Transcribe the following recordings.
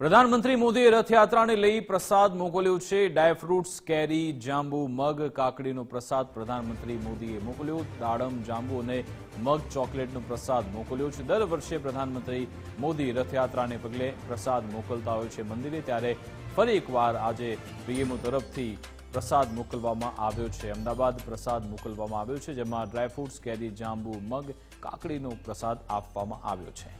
પ્રધાનમંત્રી મોદીએ રથયાત્રાને લઈ પ્રસાદ મોકલ્યો છે. ડ્રાયફ્રૂટ્સ કેરી, જાંબુ, મગ, કાકડીનો પ્રસાદ પ્રધાનમંત્રી મોદીએ મોકલ્યો. દાડમ, જાંબુ અને મગ ચોકલેટનો પ્રસાદ મોકલ્યો છે. દર વર્ષે પ્રધાનમંત્રી મોદી રથયાત્રાને પગલે પ્રસાદ મોકલતા હોય છે મંદિરે. ત્યારે ફરી એકવાર આજે પીએમઓ તરફથી પ્રસાદ મોકલવામાં આવ્યો છે. અમદાવાદ પ્રસાદ મોકલવામાં આવ્યો છે, જેમાં ડ્રાયફ્રૂટ્સ કેરી, જાંબુ, મગ, કાકડીનો પ્રસાદ આપવામાં આવ્યો છે.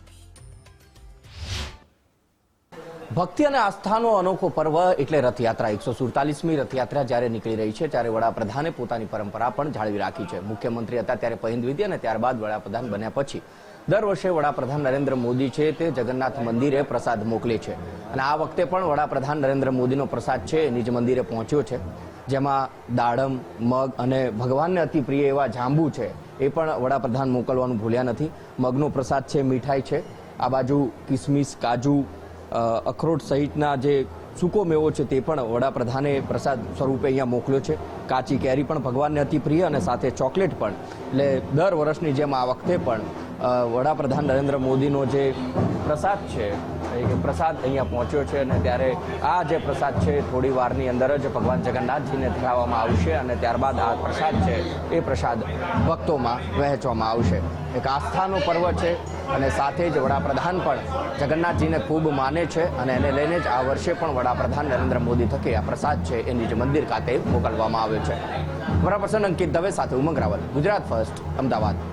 ભક્તિ અને આસ્થાનો અનોખો પર્વ એટલે રથયાત્રા. એકસો સુડતાલીસમી રથયાત્રા જ્યારે નીકળી રહી છે, ત્યારે વડાપ્રધાને પોતાની પરંપરા પણ જાળવી રાખી છે. મુખ્યમંત્રી હતા ત્યારે પહિંદ અને ત્યારબાદ વડાપ્રધાન બન્યા પછી. દર વર્ષે વડાપ્રધાન નરેન્દ્ર મોદી છે તે જગન્નાથ મંદિરે પ્રસાદ મોકલે છે. અને આ વખતે પણ વડાપ્રધાન નરેન્દ્ર મોદીનો પ્રસાદ છે નિજ મંદિરે પહોંચ્યો છે. જેમાં દાડમ, મગ અને ભગવાનને અતિ પ્રિય એવા જાંબુ છે, એ પણ વડાપ્રધાન મોકલવાનું ભૂલ્યા નથી. મગનો પ્રસાદ છે, મીઠાઈ છે. આ બાજુ કિસમિસ, કાજુ અખરોટ સહિતના જે સૂકો મેવો છે તે પણ વડાપ્રધાને પ્રસાદ સ્વરૂપે અહીંયા મોકલ્યો છે. કાચી કેરી પણ ભગવાનને અતિ પ્રિય અને સાથે ચોકલેટ પણ. એટલે દર વર્ષની જેમ આ વખતે પણ વડાપ્રધાન નરેન્દ્ર મોદીનો જે પ્રસાદ છે, એ પ્રસાદ અહીંયા પહોંચ્યો છે અને ત્યારે આ જે પ્રસાદ છે થોડી વારની અંદર જ ભગવાન જગન્નાથજીને ધરાવવામાં આવશે અને ત્યારબાદ આ પ્રસાદ છે, એ પ્રસાદ ભક્તોમાં વહેંચવામાં આવશે. એક આસ્થાનો પર્વ છે અને સાથે જ વડાપ્રધાન પણ જગન્નાથજીને ખૂબ માને છે અને એને લઈને જ આ વર્ષે પણ વડાપ્રધાન નરેન્દ્ર મોદી થકી આ પ્રસાદ છે, એ નિજ મંદિર ખાતે મોકલવામાં આવ્યો છે. વડાપ્રધાન અંકિત દવે સાથે ઉમંગ રાવલ, ગુજરાત ફર્સ્ટ, અમદાવાદ.